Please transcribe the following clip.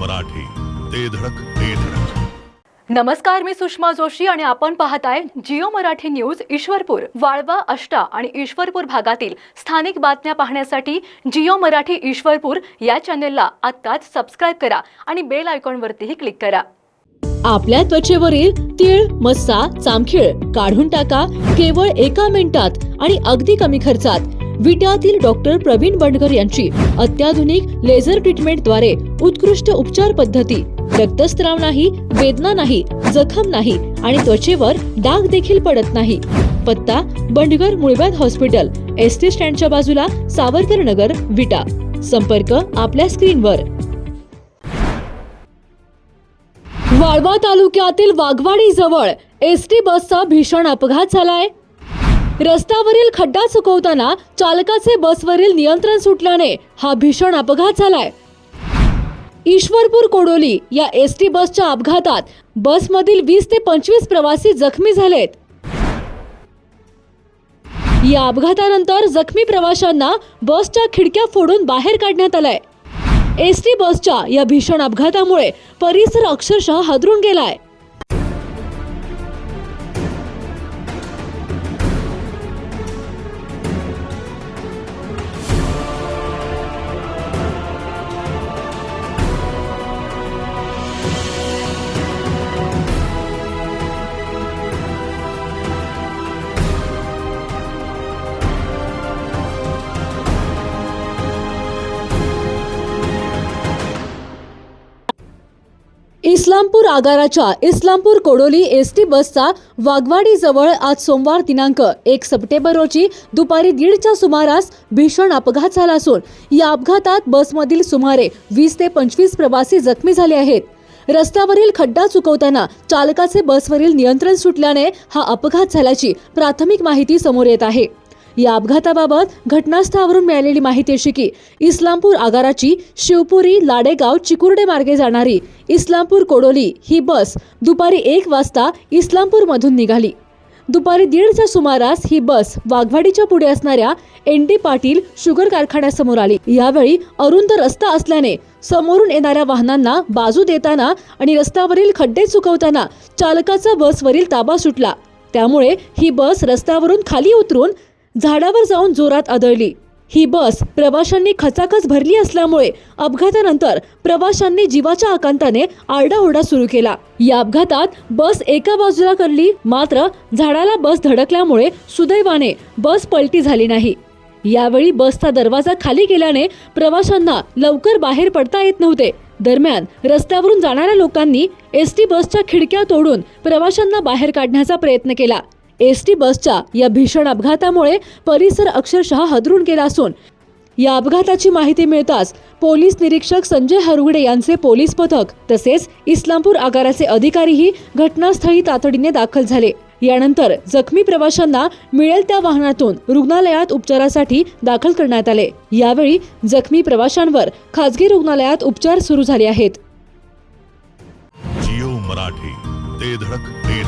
मराठी. ते धडक ते धडक. नमस्कार मी सुषमा जोशी आणि आपण पाहताय जिओ मराठी न्यूज ईश्वरपूर वाळवा अष्टा आणि ईश्वरपूर भागातील स्थानिक बातम्या पाहण्यासाठी जिओ मराठी ईश्वरपूर या चॅनेलला आत्ताच सबस्क्राईब करा आणि बेल आयकॉनवरतीही क्लिक करा. आपल्या त्वचेवरील तीळ मस्सा चामखीळ काढून टाका केवळ एका मिनिटात आणि अगदी कमी खर्चात. विट्यातील डॉक्टर प्रवीण बंडकर यांची अत्याधुनिक लेझर ट्रीटमेंटद्वारे उत्कृष्ट उपचार पद्धती. रक्तस्त्राव नाही वेदना नाही जखम नाही आणि त्वचेवर डाग देखील पडत नाही. पत्ता बंडगर मुळव्याध हॉस्पिटल एस टी स्टँडच्या बाजूला सावरकर नगर विटा. संपर्क आपल्या स्क्रीनवर. वाळवा तालुक्यातील वाघवाडी जवळ एस टी बसचा भीषण अपघात झालाय. रस्त्यावरील खड्डा चुकवताना चालकाचे बसवरील नियंत्रण सुटल्याने हा भीषण अपघात झालाय. ईश्वरपूर कोडोली या एस टी बसच्या अपघातात बसमधील वीस ते पंचवीस प्रवासी जखमी झालेत. या अपघातानंतर जखमी प्रवाशांना बसच्या खिडक्या फोडून बाहेर काढण्यात आलंय. एस टी बसच्या या भीषण अपघातामुळे परिसर अक्षरशः हादरून गेलाय. इस्लामपूर आगाराच्या इस्लामपूर कोडोली एस टी बसचा वाघवाडी जवळ आज सोमवार दिनांक एक सप्टेंबर रोजी दुपारी दीडच्या सुमारास भीषण अपघात झाला असून या अपघातात बसमधील सुमारे वीस ते पंचवीस प्रवासी जखमी झाले आहेत. रस्त्यावरील खड्डा चुकवताना चालकाचे बसवरील नियंत्रण सुटल्याने हा अपघात झाल्याची प्राथमिक माहिती समोर येत आहे. या अपघाताबाबत घटनास्थळावरून मिळालेली माहिती अशी की इस्लामपूर आगाराची शिवपुरी लाडेगाव चिकुर्डे मार्गे जाणारी इस्लामपूर कोडोली ही बस दुपारी एक वाजता इस्लामपूरमधून निघाली. दुपारी दीडच्या सुमारास ही बस वाघवाडीच्या पुढे असणाऱ्या एन डी पाटील शुगर कारखान्यासमोर आली. यावेळी अरुंद रस्ता असल्याने समोरून येणाऱ्या वाहनांना बाजू देताना आणि रस्त्यावरील खड्डे चुकवताना चालकाचा बसवरील ताबा सुटला. त्यामुळे ही बस रस्त्यावरून खाली उतरून झाडावर जाऊन जोरात आदळली. ही बस प्रवाशांनी खचाखच भरली असल्यामुळे अपघातानंतर प्रवाशांनी जीवाच्या आकांताने आरडाओरडा सुरू केला. या अपघातात बस एका बाजूला करली मात्र झाडाला बस धडकल्यामुळे सुदैवाने बस पलटी झाली नाही. यावेळी बसचा दरवाजा खाली गेल्याने प्रवाशांना लवकर बाहेर पडता येत नव्हते. दरम्यान रस्त्यावरून जाणाऱ्या लोकांनी एस टी बसच्या खिडक्या तोडून प्रवाशांना बाहेर काढण्याचा प्रयत्न केला. एस टी बसच्या या भीषण अपघातामुळे परिसर अक्षरशः हदरून गेला असून या अपघाताची माहिती मिळताच पोलीस निरीक्षक संजय हरुगडे यांचे पोलीस पथक तसेच इस्लामपूर आगाराचे अधिकारीही घटनास्थळी तातडीने दाखल झाले. यानंतर जखमी प्रवाशांना मिळेल त्या वाहनातून रुग्णालयात उपचारासाठी दाखल करण्यात आले. यावेळी जखमी प्रवाशांवर खासगी रुग्णालयात उपचार सुरू झाले आहेत. जिओ मराठी ते धडक ते